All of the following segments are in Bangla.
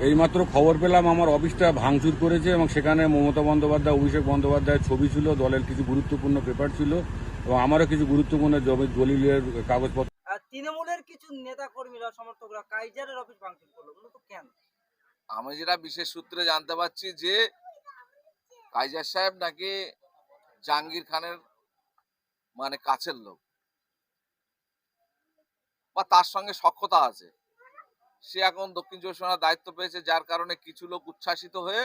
এইমাত্র খবর পেলাম আমার অফিসটা ভাঙচুর করেছে এবং সেখানে মমতা বন্দ্যোপাধ্যায় অভিষেক বন্দ্যোপাধ্যায়ের ছবি ছিল দলের কিছু গুরুত্বপূর্ণ পেপার ছিল এবং আমারও কিছু গুরুত্বপূর্ণ জমি দলিলের কাগজপত্র আর তৃণমূলের কিছু নেতা কর্মীরা সমর্থকরা কাইজারের অফিস ভাঙচুর করল মূলত কেন? আমি যেটা বিশেষ সূত্রে জানতে পারছি যে কাইজার সাহেব নাকি জাহাঙ্গীর খানের মানে কাছের লোক। বা তার সঙ্গে সক্ষতা আছে। সে এখন দক্ষিণ চব্বিশ পরগনার দায়িত্ব পেয়েছে, যার কারণে কিছু লোক উচ্ছ্বাসিত হয়ে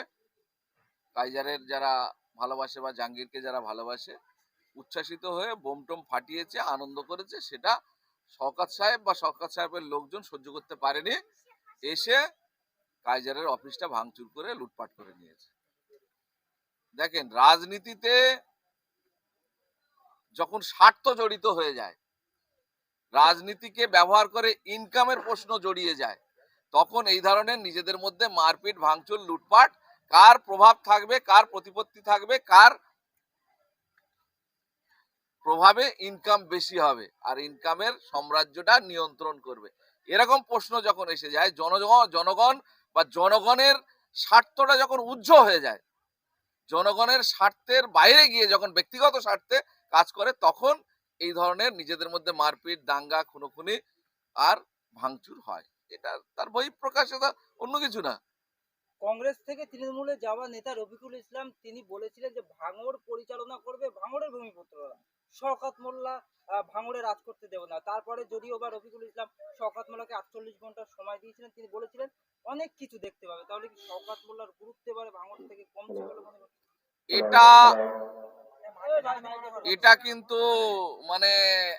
কাইজারের যারা ভালোবাসে বা জাহাঙ্গীরকে যারা ভালোবাসে, উচ্ছ্বাসিত হয়ে বোমটোম ফাটিয়েছে, আনন্দ করেছে, সেটা শওকাত সাহেব বা শওকাত সাহেবের লোকজন সহ্য করতে পারেনি। এসে কাইজারের অফিসটা ভাঙচুর করে লুটপাট করে নিয়েছে। দেখেন, রাজনীতিতে যখন স্বার্থ জড়িত হয়ে যায় রাজনীতিকে ব্যবহার করে ইনকামের প্রশ্ন জড়িয়ে যায়। তখন এই ধরনের নিজেদের মধ্যে মারপিট, ভাঙচুর, লুটপাট, কার প্রভাব থাকবে, কার প্রতিপত্তি থাকবে, কার প্রভাবে ইনকাম বেশি হবে আর ইনকামের সাম্রাজ্যটা নিয়ন্ত্রণ করবে। এরকম প্রশ্ন যখন এসে যায়, জনগণ জনগণ বা জনগণের স্বার্থটা যখন উজ্জ্ব হয়ে যায়, জনগণের স্বার্থের বাইরে গিয়ে যখন ব্যক্তিগত স্বার্থে কাজ করে, তখন এই ধরনের নিজেদের মধ্যে মারপিট দাঙ্গা খুনোখুনি আর ভাঙচুর হয়। এটা তার বহিঃপ্রকাশ এটা অন্য কিছু না। কংগ্রেস থেকে তৃণমূলে যাওয়া নেতা রফিকুল ইসলাম তিনি বলেছিলেন যে ভাঙড় পরিচালনা করবে ভাঙড়ের ভূমিপুত্ররা। শওকাত মোল্লা ভাঙড়ে রাজ করতে দেব না। তারপরে যদিও বা রফিকুল ইসলাম শওকাত মোল্লাকে আটচল্লিশ ঘণ্টা সময় দিয়েছিলেন তিনি বলেছিলেন অনেক কিছু দেখতে পাবে। তাহলে কি শওকাত মোল্লার গুরুত্ব এবারে ভাঙড় থেকে কমছে বলে মনে এটা এটা কিন্তু মানে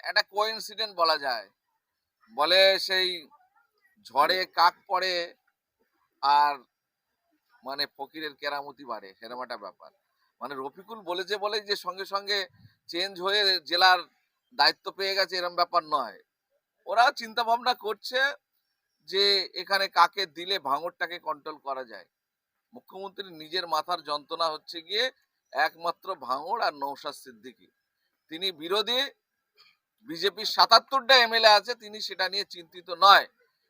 একটা কোইন্সিডেন্ট বলা যায়। বলে সেই ঝড়ে কাক পড়ে আর মানে ফকিরের কেরামতি বাড়ে সেরকম ব্যাপার। মানে রফিকুল বলেছে বলে যে সঙ্গে সঙ্গে চেঞ্জ হয়ে জেলার দায়িত্ব পেয়ে গেছে এরকম ব্যাপার নয়। ওরা চিন্তা ভাবনা করছে যে এখানে কাকে দিলে ভাঙরটাকে কন্ট্রোল করা যায়। মুখ্যমন্ত্রী নিজের মাথার যন্ত্রণা হচ্ছে গিয়ে একমাত্র ভাঙড় আর নৌশাদ সিদ্দিকী। তিনি বিরোধী, বিজেপির সাতাত্তরটা এমএলএ আছে, তিনি সেটা নিয়ে চিন্তিত নয়।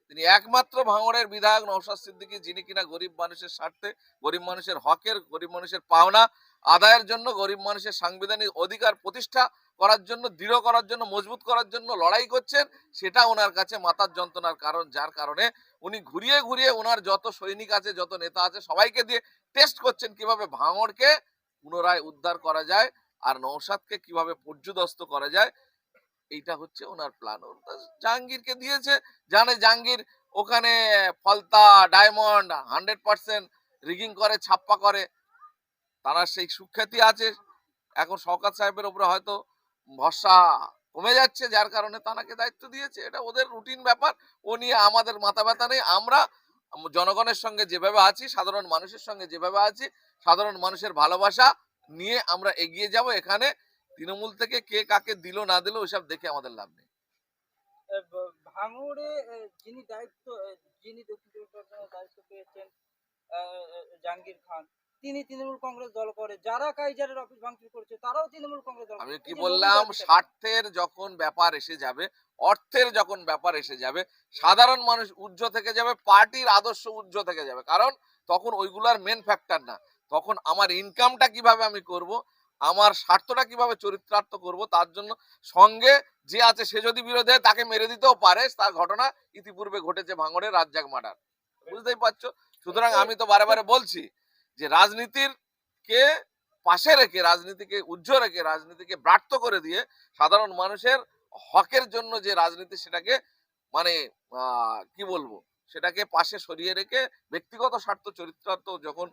তিনি একমাত্র ভাঙড়ের বিধায়ক নৌশাদ সিদ্দিকী, যিনি কিনা গরিব মানুষের স্বার্থে, গরিব মানুষের হকের, গরিব মানুষের পাওনা, আদায়ের জন্য গরিব মানুষের সাংবিধানিক অধিকার প্রতিষ্ঠা করার জন্য, দৃঢ় করার জন্য, মজবুত করার জন্য লড়াই করছেন, সেটা ওনার কাছে মাথার যন্ত্রণার কারণ, যার কারণে উনি ঘুরিয়ে ঘুরিয়ে ওনার যত সৈনিক আছে, যত নেতা আছে, সবাইকে দিয়ে টেস্ট করছেন কীভাবে ভাঙড়কে পুনরায় উদ্ধার করা যায় আর নৌসাদকে কীভাবে পর্যুদস্ত করা যায়, এইটা হচ্ছে ওনার প্ল্যান জাহাঙ্গীরকে দিয়েছে, জানে জাহাঙ্গীর ওখানে Falta diamond hundred percent rigging করে, ছাপ্পা করে। তারা সেই সুখ্যাতি আছে। এখন শওকাত সাহেবের উপরে হয়তো ভরসা কমে যাচ্ছে, যার কারণে তানাকে দায়িত্ব দিয়েছে। এটা ওদের রুটিন ব্যাপার। ও নিয়ে আমাদের মাথা ব্যথা নেই। আমরা জনগণের সঙ্গে যেভাবে আছি, সাধারণ মানুষের সঙ্গে যেভাবে আছি, সাধারণ মানুষের ভালোবাসা নিয়ে আমরা এগিয়ে যাব এখানে। তৃণমূল থেকে কে কাকে দিল, না দিল, ওইসব দেখে আমাদের লাভ নেই। ভাঙড়ে যিনি দায়িত্ব যিনি দক্ষিণ দায়িত্ব পেয়েছেন জাহাঙ্গীর খান তিনি তৃণমূল কংগ্রেস দল করে যারা কাইজারের অফিস ভাঙচুর করছে তারাও তৃণমূল কংগ্রেস দল আমি কি বললাম স্বার্থের যখন ব্যাপার এসে যাবে অর্থের যখন ব্যাপার এসে যাবে সাধারণ মানুষ উজ্জ্ব থেকে যাবে পার্টির আদর্শ উজ্জ্ব থেকে যাবে। কারণ তখন ওইগুলার মেন ফ্যাক্টর না। তখন আমার ইনকামটা কীভাবে আমি করব আমার স্বার্থটা কীভাবে চরিত্রার্থ করব তার জন্য সঙ্গে যে আছে সে যদি বিরোধে তাকে মেরে দিতেও পারে। তার ঘটনা ইতিপূর্বে ঘটেছে ভাঙড়ে রাজ্জাক মার্ডার। বুঝতেই পারছ? সুতরাং আমি তো বারে বারে বলছি যে রাজনীতির কে পাশে রেখে, রাজনীতিকে উজ্জ্বল রেখে, রাজনীতিকে ব্রাত্য করে দিয়ে সাধারণ মানুষের হকের জন্য যে রাজনীতি সেটাকে মানে কি বলব? সেটাকে পাশে সরিয়ে রেখে ব্যক্তিগত স্বার্থ, চরিত্রার্থ যখন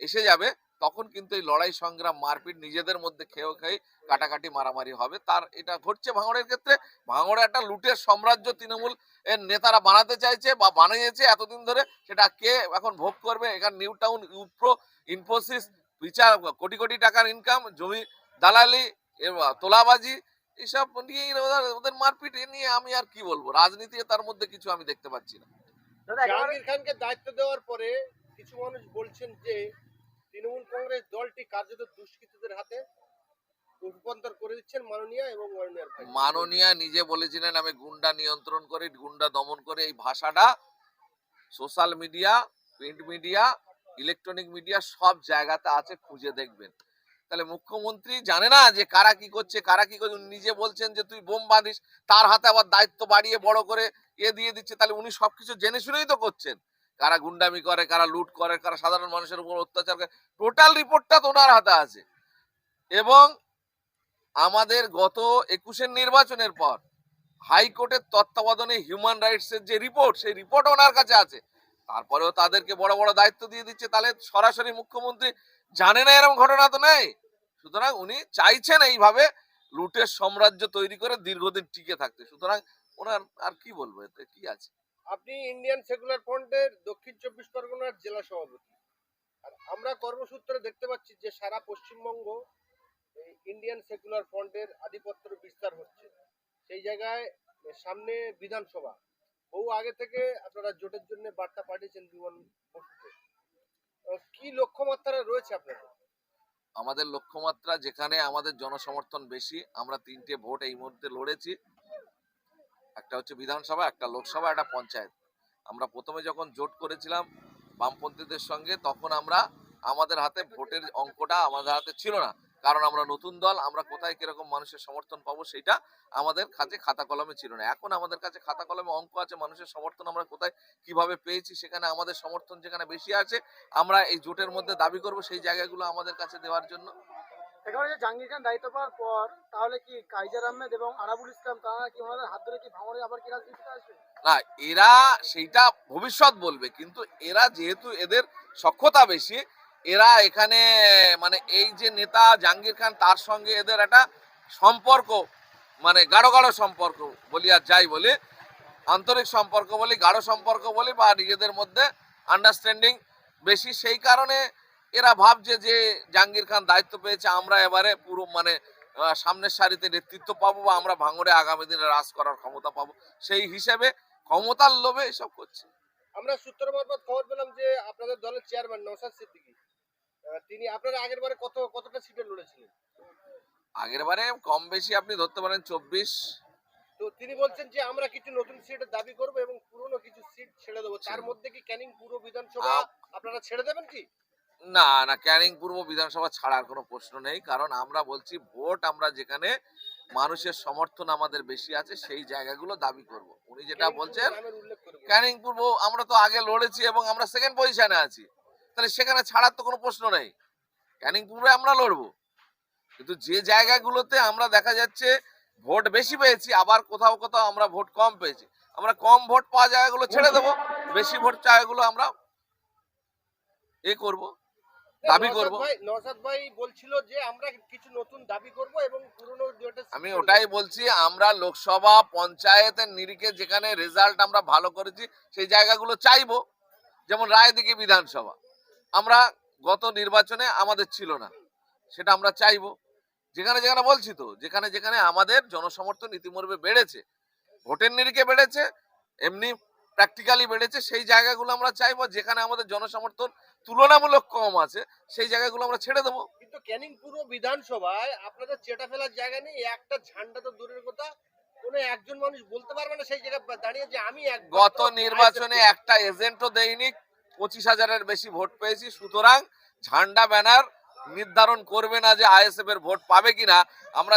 এসে যাবে তখন কিন্তু এই লড়াই সংগ্রাম মারপিট নিজেদের মধ্যে খেয়েও খেয়ে কাটাকাটি মারামারি হবে। তার এটা ঘটছে ভাঙড়ের ক্ষেত্রে। ভাঙড়ে একটা লুটের সাম্রাজ্য তৃণমূল এর নেতারা বানাতে চাইছে বা বানিয়েছে এতদিন ধরে। সেটা কে এখন ভোগ করবে? এখানে নিউ টাউন ইউপ্রো ইনফোসিস বিচার কোটি কোটি টাকার ইনকাম জমি দালালি তোলাবাজি এসব নিয়ে ওদের ওদের মারপিট। এ নিয়ে আমি আর কি বলব? রাজনীতি তার মধ্যে কিছু আমি দেখতে পাচ্ছি না। দাদা, জাহাঙ্গীর খানকে দায়িত্ব দেওয়ার পরে কিছু মানুষ বলছেন যে তৃণমূল কংগ্রেস দলটি কার্যত দুষ্কৃতীদের হাতে রূপান্তর করে দিচ্ছেন মাননীয় এবং মাননীয় নিজে বলেছিলেন, আমি গুন্ডা নিয়ন্ত্রণ করি, গুন্ডা দমন করে। এই ভাষাটা social media, print media, electronic media সব জায়গাতে আছে, খুঁজে দেখবেন। তাহলে মুখ্যমন্ত্রী জানে না যে কারা কি করছে, কারা কি করছে? নিজে বলছেন যে, তুই বোম বাঁধিস, তার হাতে আবার দায়িত্ব বাড়িয়ে বড় করে এ দিয়ে দিচ্ছে। তাহলে উনি সবকিছু জেনে শুনেই তো করছেন। কারা গুন্ডামি করে, কারা লুট করে, কারা সাধারণ মানুষের উপর অত্যাচার করে টোটাল রিপোর্টটা তো ওনার হাতে আছে। এবং আমাদের গত একুশের নির্বাচনের পর হাইকোর্টের তত্ত্বাবধানে হিউম্যান রাইটস এর যে রিপোর্ট সেই রিপোর্ট ওনার কাছে আছে। তারপরেও তাদেরকে বড় বড় দায়িত্ব দিয়ে দিচ্ছে। তাহলে সরাসরি মুখ্যমন্ত্রী জানে না এরকম ঘটনা তো নেই। সুতরাং উনি চাইছেন এইভাবে লুটের সাম্রাজ্য তৈরি করে দীর্ঘদিন টিকে থাকতে। সুতরাং ওনার আর কি বলব, এতে কি আছে? আপনি ইন্ডিয়ান সেকুলার ফ্রন্টের দক্ষিণ চব্বিশ পরগনার জেলা সভাপতি। আর আমরা কর্মসূত্রে দেখতে পাচ্ছি যে সারা পশ্চিমবঙ্গ ইন্ডিয়ান সেকুলার ফ্রন্টের আধিপত্যের বিস্তার হচ্ছে। সেই জায়গায় সামনে বিধানসভা। বহু আগে থেকে আপনারা জোটের জন্য বার্তা পাঠিয়েছেন বিমান কি লক্ষ্যমাত্রা রয়েছে আপনাদের? আমাদের লক্ষ্যমাত্রা যেখানে আমাদের জনসমর্থন বেশি, আমরা তিনটে ভোট এই মুহূর্তে লড়েছি। একটা হচ্ছে বিধানসভা, একটা লোকসভা, একটা পঞ্চায়েত। আমরা প্রথমে যখন জোট করেছিলাম বামপন্থীদের সঙ্গে, তখন আমরা আমাদের হাতে ভোটের অঙ্কটা আমাদের হাতে ছিল না। কারণ আমরা নতুন দল, আমরা কোথায় কীরকম মানুষের সমর্থন পাবো সেটা আমাদের কাছে খাতা কলমে ছিল না। এখন আমাদের কাছে খাতা কলমে অঙ্ক আছে, মানুষের সমর্থন আমরা কোথায় কীভাবে পেয়েছি সেখানে আমাদের সমর্থন যেখানে বেশি আছে, আমরা এই জোটের মধ্যে দাবি করব সেই জায়গাগুলো আমাদের কাছে দেওয়ার জন্য। এখানে যে জাহাঙ্গীর খান দায়িত্ব পাওয়ার পর, তাহলে কি কাইজার আহমেদ এবং আরাবুল ইসলাম, তারা কি ওনাদের হাত ধরে কি ভাঙড়ে আবার কি রাজনীতিতে আসবে? না, এরা সেইটা ভবিষ্যৎ বলবে, কিন্তু এরা যেহেতু এদের সক্ষতা বেশি, এরা এখানে মানে এই যে নেতা জাহাঙ্গীর খান, তার সঙ্গে এদের একটা সম্পর্ক মানে গাঢ় গাঢ় সম্পর্ক বলি আর যাই বলি, আন্তরিক সম্পর্ক বলি, গাঢ় সম্পর্ক বলি বা নিজেদের মধ্যে আন্ডারস্ট্যান্ডিং বেশি, সেই কারণে এরা ভাবছে যে জাহাঙ্গীর খান দায়িত্ব পেয়েছে আমরা এবারে পুরো মানে সামনের সারিতে নেতৃত্ব পাবো বা আমরা ভাঙড়ে আগামী দিনে রাজ করার ক্ষমতা পাবো। সেই হিসেবে ক্ষমতার লোভে এসব করছে। আমরা সূত্র মারফত খবর পেলাম যে আপনাদের দলের চেয়ারম্যান নৌসাদ সিদ্দিকী তিনি আপনারা আগের বারে কত কতটা সিটে লড়েছিলেন? আগের বারে কম বেশি আপনি ধরতে পারেন চব্বিশ। তো তিনি বলছেন যে আমরা কিছু নতুন সিটের দাবি করব এবং পুরনো কিছু সিট ছেড়ে দেবো। তার মধ্যে কি ক্যানিং পুরো বিধানসভা আপনারা ছেড়ে দেবেন কি? না না ক্যানিং পূর্ব বিধানসভা ছাড়ার কোনো প্রশ্ন নেই। কারণ আমরা বলছি ভোট আমরা যেখানে মানুষের সমর্থন আমাদের বেশি আছে সেই জায়গাগুলো দাবি করব। উনি যেটা বলছেন। ক্যানিং পূর্ব আমরা তো আগে লড়েছি এবং আমরা সেকেন্ড পজিশনে আছি। তাহলে সেখানে ছাড়ার তো কোনো প্রশ্ন নেই। ক্যানিং পূর্বে আমরা লড়বো। কিন্তু যে জায়গাগুলোতে আমরা দেখা যাচ্ছে ভোট বেশি পেয়েছি আবার কোথাও কোথাও আমরা ভোট কম পেয়েছি। আমরা কম ভোট পাওয়া জায়গাগুলো ছেড়ে দেবো বেশি ভোট জায়গাগুলো আমরা এ করব। দাবি করব। নওশাদ ভাই বলছিল যে আমরা কিছু নতুন দাবি করব এবং পুরনো আমি ওটাই বলছি আমরা লোকসভা পঞ্চায়েতের নিরিখে যেখানে রেজাল্ট আমরা ভালো করেছি সেই জায়গাগুলো চাইব। যেমন রায়দিঘি বিধানসভা। আমরা গত নির্বাচনে আমাদের ছিল না সেটা আমরা চাইব। যেখানে যেখানে বলছি তো যেখানে যেখানে আমাদের জনসমর্থন ইতিমধ্যে বেড়েছে। ভোটের নিরিখে বেড়েছে এমনি প্র্যাকটিক্যালি বেড়েছে সেই জায়গাগুলো আমরা চাইব যেখানে আমাদের জনসমর্থন তুলনামূলক কম আছে সেই জায়গাগুলো আমরা ছেড়ে দেবো। কিন্তু ক্যানিং পূর্ব বিধানসভায় আপনাদের চেটা ফেলার জায়গা নেই একটা ঝান্ডা তো দূরের কথা কোনো একজন মানুষ বলতে পারবে না সেই জায়গায় দাঁড়িয়ে যে আমি গত নির্বাচনে একটা এজেন্টও দেয়নি পঁচিশ হাজারের বেশি ভোট পেয়েছি সুতরাং ঝান্ডা ব্যানার নির্ধারণ করবে না যে আইএসএফ এর ভোট পাবে কিনা আমরা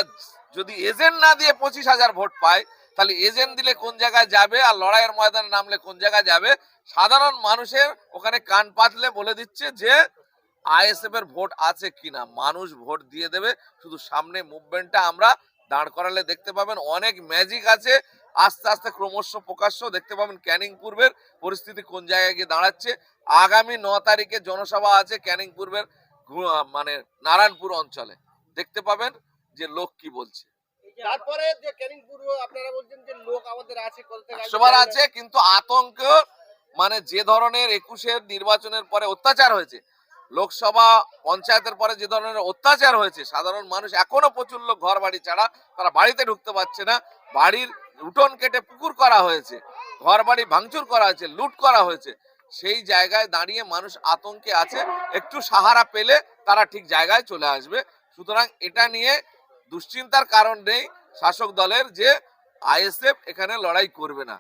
যদি এজেন্ট না দিয়ে পঁচিশ হাজার ভোট পাই তাহলে এজেন্ট দিলে কোন জায়গায় যাবে আর লড়াইয়ের ময়দানে নামলে কোন জায়গায় যাবে? সাধারণ মানুষের ওখানে কান পাতলে বলে দিচ্ছে যে, আইএসএফ এর ভোট আছে কিনা? মানুষ ভোট দিয়ে দেবে। শুধু সামনে মুভমেন্টটা আমরা দাঁড় করালে দেখতে পাবেন। অনেক ম্যাজিক আছে। আস্তে আস্তে ক্রমশ প্রকাশ্য দেখতে পাবেন ক্যানিং পূর্বের পরিস্থিতি কোন জায়গায় গিয়ে দাঁড়াচ্ছে। আগামী ন তারিখে জনসভা আছে ক্যানিং পূর্বের মানে নারায়ণপুর অঞ্চলে। দেখতে পাবেন যে লোক কি বলছে। তারপরে যে ক্যানিং আপনারা বলছেন যে লোক আমাদের আছে না। আছে কিন্তু আতঙ্ক মানে যে ধরনের একুশের নির্বাচনের পরে অত্যাচার হয়েছে লোকসভা পঞ্চায়েতের পরে যে ধরনের অত্যাচার হয়েছে সাধারণ মানুষ এখনও প্রচুর লোক ঘর বাড়ি ছাড়া তারা বাড়িতে ঢুকতে পারছে না বাড়ির উঠোন কেটে পুকুর করা হয়েছে ঘর বাড়ি ভাঙচুর করা হয়েছে লুট করা হয়েছে সেই জায়গায় দাঁড়িয়ে মানুষ আতঙ্কে আছে একটু সাহারা পেলে তারা ঠিক জায়গায় চলে আসবে সুতরাং এটা নিয়ে দুশ্চিন্তার কারণ নেই শাসক দলের যে আইএসএফ এখানে লড়াই করবে না।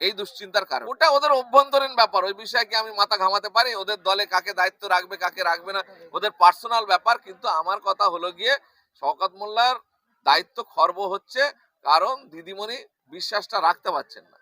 এই দুশ্চিন্তার কারণ। ওটা ওদের অভ্যন্তরীণ ব্যাপার। ওই বিষয়ে কি আমি মাথা ঘামাতে পারি? ওদের দলে কাকে দায়িত্ব রাখবে, কাকে রাখবে না? ওদের পার্সোনাল ব্যাপার। কিন্তু আমার কথা হলো গিয়ে, শওকত মোল্লার দায়িত্ব খর্ব হচ্ছে কারণ দিদিমণি বিশ্বাসটা রাখতে পারছেন না।